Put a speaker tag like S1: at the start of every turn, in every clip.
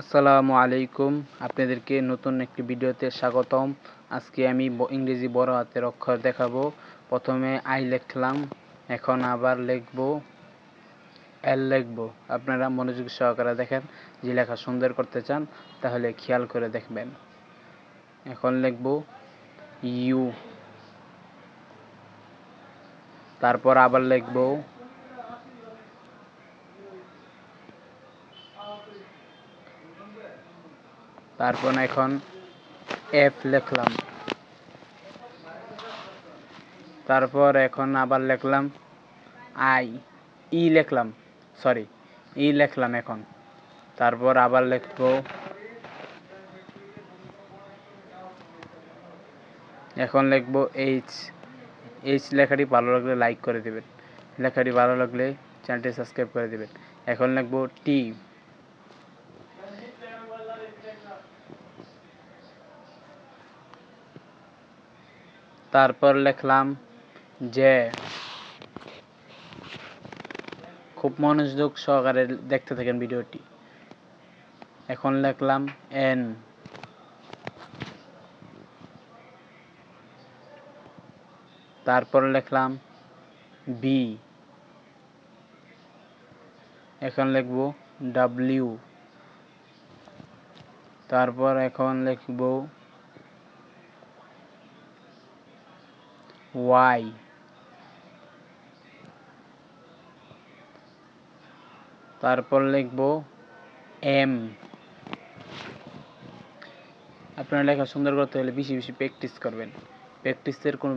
S1: আসসালামু আলাইকুম। আপনাদেরকে নতুন একটি ভিডিওতে স্বাগতম। আজকে আমি ইংরেজি বড় হাতের অক্ষর দেখাবো। প্রথমে আই লিখলাম, এখন আবার লিখব, এল লিখব। আপনারা মনোযোগ সহকারে দেখেন, যে লেখা সুন্দর করতে চান, তাহলে খেয়াল করে দেখবেন। এখন লিখব, ইউ। তারপর আবার লিখব তারপর এখন এফ লিখলাম। তারপর এখন আবার লিখলাম আই ই লিখলাম সরি ই লিখলাম এখন। তারপর আবার লিখব এখন লিখব এইচ এইচ লেখাটি ভালো লাগলে লাইক করে দেবেন। লেখাটি ভালো লাগলে চ্যানেলটি সাবস্ক্রাইব করে দেবেন। এখন লিখব টি তারপর লিখলাম যে খুব মনোযোগ সহকারে দেখতে থাকেন ভিডিওটি। এখন লিখলাম এন। তারপর লিখলাম বি। এখন লিখব ডাব্লিউ। তারপর এখন লিখব ওয়াই তারপর লিখব এম আপনার লেখা সুন্দর করতে হলে বেশি বেশি প্র্যাকটিস করবেন। প্র্যাকটিসের কোনো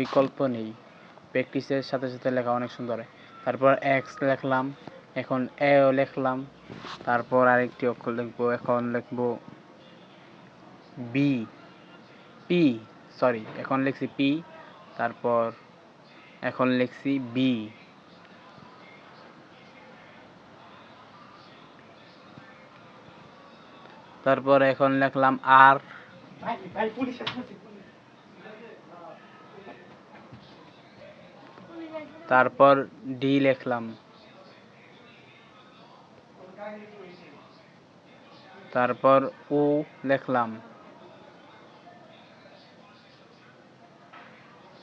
S1: বিকল্প নেই। প্র্যাকটিসের সাথে সাথে লেখা অনেক সুন্দর হয়। তারপর এক্স লিখলাম, এখন এও লিখলাম। তারপর আরেকটি অক্ষর লিখব, এখন লিখব বি পি সরি এখন লিখছি পি তারপর এখন লিখছি বি তারপর এখন লিখলাম আর তারপর ডি লিখলাম। তারপর ও লিখলাম।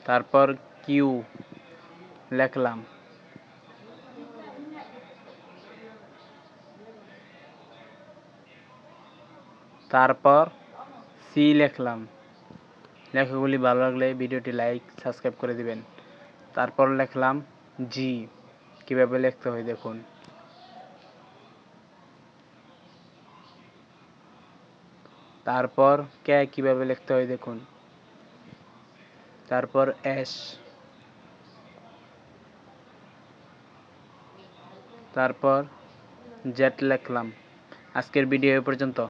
S1: তারপর কিউ লিখলাম। তারপর সি লেখলাম। লেখাগুলি ভালো লাগলে ভিডিওটি লাইক, সাবস্ক্রাইব করে দিবেন। তারপর লিখলাম জি। কীভাবে লিখতে হয় দেখুন। তারপর কে কীভাবে লিখতে হয় দেখুন। তারপর এস। তারপর জেট লেখলাম। আজকের ভিডিও এ পর্যন্ত।